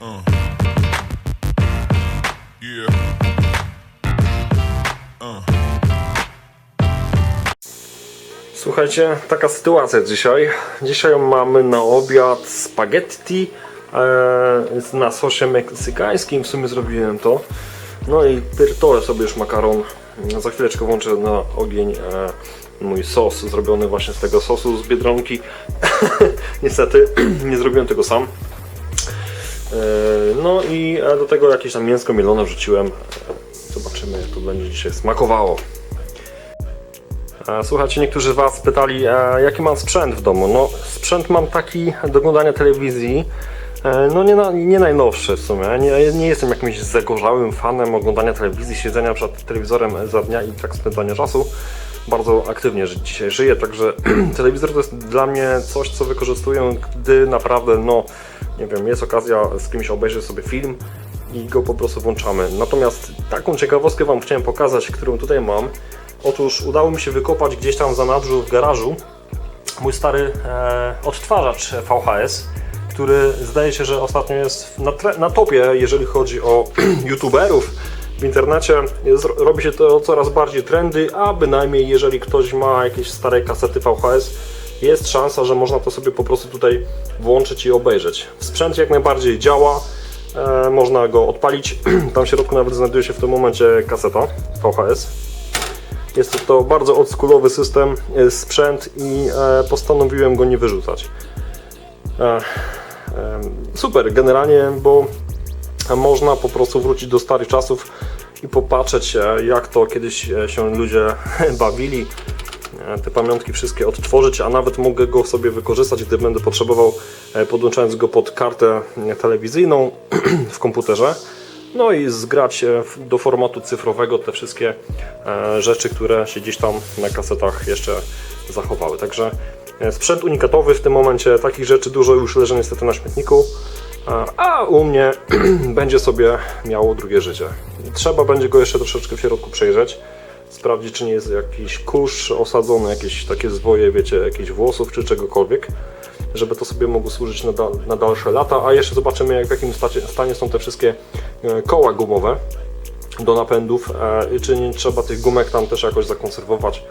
Uh. Słuchajcie, taka sytuacja dzisiaj. Dzisiaj mamy na obiad spaghetti e, na sosie meksykańskim. W sumie zrobiłem to. No i pierdolę sobie już makaron. Za chwileczkę włączę na ogień e, mój sos zrobiony właśnie z tego sosu z Biedronki. Niestety nie zrobiłem tego sam. E, No i do tego jakieś tam mięsko mielone wrzuciłem. E, Zobaczymy jak to będzie dzisiaj smakowało. Słuchajcie, niektórzy z Was pytali, jaki mam sprzęt w domu. No, sprzęt mam taki do oglądania telewizji, e, no nie, nie najnowszy w sumie. Nie, nie jestem jakimś zagorzałym fanem oglądania telewizji, siedzenia przed telewizorem za dnia i tak spędzania czasu. Bardzo aktywnie dzisiaj żyję, także telewizor to jest dla mnie coś, co wykorzystuję, gdy naprawdę, no, nie wiem, jest okazja z kimś obejrzeć sobie film i go po prostu włączamy. Natomiast taką ciekawostkę Wam chciałem pokazać, którą tutaj mam. Otóż udało mi się wykopać gdzieś tam w zanadrzu w garażu mój stary e, odtwarzacz VHS, który zdaje się, że ostatnio jest na, na topie, jeżeli chodzi o youtuberów w internecie. Robi się to coraz bardziej trendy, a bynajmniej jeżeli ktoś ma jakieś stare kasety VHS, jest szansa, że można to sobie po prostu tutaj włączyć i obejrzeć. Sprzęt jak najbardziej działa, e, można go odpalić. Tam w środku nawet znajduje się w tym momencie kaseta VHS. Jest to bardzo oldschoolowy system, e, sprzęt i e, postanowiłem go nie wyrzucać. E, em, super, generalnie, bo można po prostu wrócić do starych czasów i popatrzeć, e, jak to kiedyś e, się ludzie bawili. E, Te pamiątki wszystkie odtworzyć, a nawet mogę go sobie wykorzystać, gdy będę potrzebował, e, podłączając go pod kartę e, telewizyjną w komputerze. No i zgrać do formatu cyfrowego te wszystkie rzeczy, które się gdzieś tam na kasetach jeszcze zachowały. Także sprzęt unikatowy w tym momencie, takich rzeczy dużo już leży niestety na śmietniku, a u mnie będzie sobie miało drugie życie. Trzeba będzie go jeszcze troszeczkę w środku przejrzeć, sprawdzić czy nie jest jakiś kurz osadzony, jakieś takie zwoje, wiecie, jakichś włosów czy czegokolwiek żeby to sobie mogło służyć na, na dalsze lata, a jeszcze zobaczymy jak, w jakim stanie są te wszystkie e, koła gumowe do napędów, e, i czy nie trzeba tych gumek tam też jakoś zakonserwować,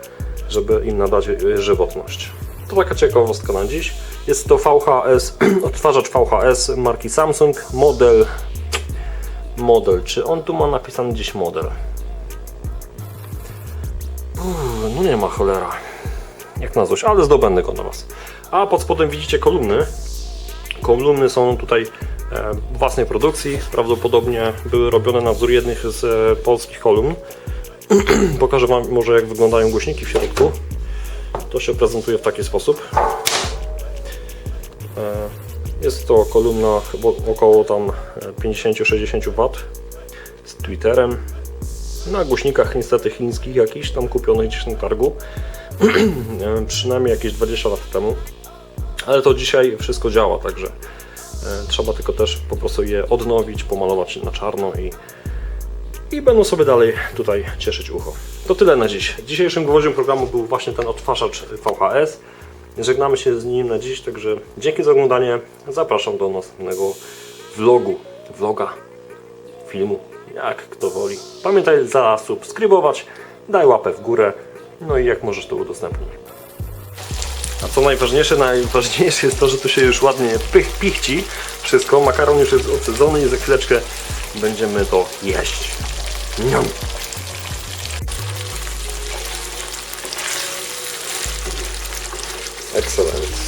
żeby im nadać e, żywotność. To taka ciekawostka na dziś. Jest to VHS, odtwarzacz VHS marki Samsung, model model, czy on tu ma napisany gdzieś model? No nie ma cholera jak na złość, ale zdobędę go na Was. A pod spodem widzicie kolumny. Kolumny są tutaj e, własnej produkcji, prawdopodobnie były robione na wzór jednych z e, polskich kolumn. Pokażę Wam może jak wyglądają głośniki w środku. To się prezentuje w taki sposób. E, Jest to kolumna około tam e, 50-60 W z Twitterem. Na głośnikach niestety chińskich jakichś tam kupionych gdzieś na targu. Przynajmniej jakieś 20 lat temu. Ale to dzisiaj wszystko działa, także e, trzeba tylko też po prostu je odnowić, pomalować na czarno i, i będą sobie dalej tutaj cieszyć ucho. To tyle na dziś. Dzisiejszym gwoździem programu był właśnie ten odtwarzacz VHS. Żegnamy się z nim na dziś, także dzięki za oglądanie. Zapraszam do następnego vlogu, vloga, filmu, jak kto woli. Pamiętaj zasubskrybować, daj łapę w górę, no i jak możesz to udostępnij. A co najważniejsze, najważniejsze jest to, że tu się już ładnie pych, pichci wszystko. Makaron już jest odsadzony i za chwileczkę będziemy to jeść. Niam. Excellent.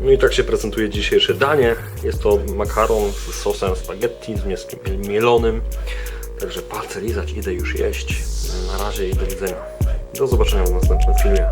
No i tak się prezentuje dzisiejsze danie. Jest to makaron z sosem spaghetti, z mięskiem mielonym. Także palce lizać, idę już jeść. Na razie i do widzenia. Do zobaczenia w następnym filmie.